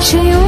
সে